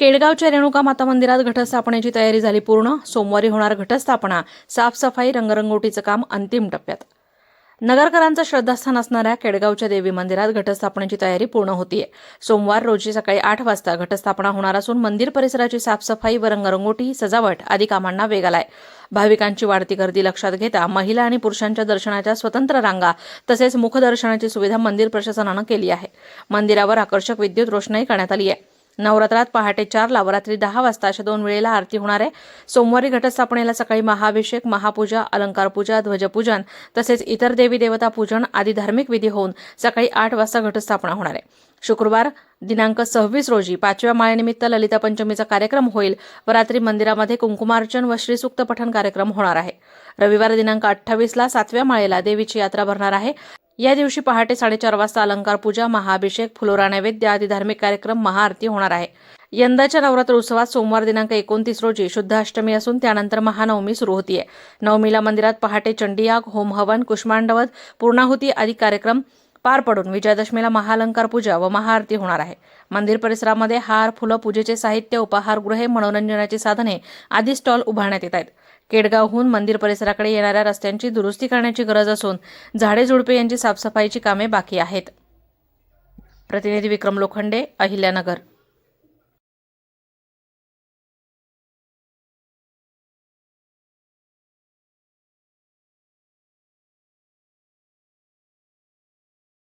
केडगावच्या रेणुका माता मंदिरात घटस्थापनेची तयारी झाली पूर्ण. सोमवारी होणार घटस्थापना. साफसफाई रंगरंगोटीचं काम अंतिम टप्प्यात. नगरकरांचं श्रद्धास्थान असणाऱ्या केडगावच्या देवी मंदिरात घटस्थापनेची तयारी पूर्ण होतीये. सोमवार रोजी सकाळी आठ वाजता घटस्थापना होणार असून मंदिर परिसराची साफसफाई व रंगरंगोटी सजावट आदी कामांना वेग आलाय. भाविकांची वाढती गर्दी लक्षात घेता महिला आणि पुरुषांच्या दर्शनाच्या स्वतंत्र रांगा तसेच मुखदर्शनाची सुविधा मंदिर प्रशासनानं केली आहे. मंदिरावर आकर्षक विद्युत रोषणाई करण्यात आली आहे नवरात्रात पहाटे चारला व रात्री दहा वाजता अशा दोन वेळेला आरती होणार आहे. सोमवारी घटस्थापनेला सकाळी महाअभिषेक महापूजा अलंकार पूजा ध्वजपूजन तसेच इतर देवी देवता पूजन आदी धार्मिक विधी होऊन सकाळी आठ वाजता घटस्थापना होणार आहे. शुक्रवार दिनांक सव्वीस रोजी पाचव्या माळेनिमित्त ललिता पंचमीचा कार्यक्रम होईल व रात्री मंदिरामध्ये कुंकुमार्चन व श्रीसूक्त पठण कार्यक्रम होणार आहे. रविवार दिनांक अठ्ठावीसला सातव्या माळेला देवीची यात्रा भरणार आहे. या दिवशी पहाटे साडेचार वाजता अलंकार पूजा महाअभिषेक फुलोरा नैवेद्य आदी धार्मिक कार्यक्रम महाआरती होणार आहे. यंदाच्या नवरात्र उत्सवात सोमवार दिनांक एकोणतीस रोजी शुद्ध अष्टमी असून त्यानंतर महानवमी सुरू होतीये. नवमीला मंदिरात पहाटे चंडीयाग होम हवन कुष्मांडवत पूर्णाहुती आदी कार्यक्रम पार पडून विजयादशमीला महालंकार पूजा व महाआरती होणार आहे. मंदिर परिसरामध्ये हार फुलं पूजेचे साहित्य उपाहारगृहे मनोरंजनाची साधने आदी स्टॉल उभारण्यात येत आहेत. केडगावहून मंदिर परिसराकडे येणाऱ्या रस्त्यांची दुरुस्ती करण्याची गरज असून झाडे झुडपे यांची साफसफाईची कामे बाकी आहेत. प्रतिनिधी विक्रम लोखंडे अहिल्यानगर.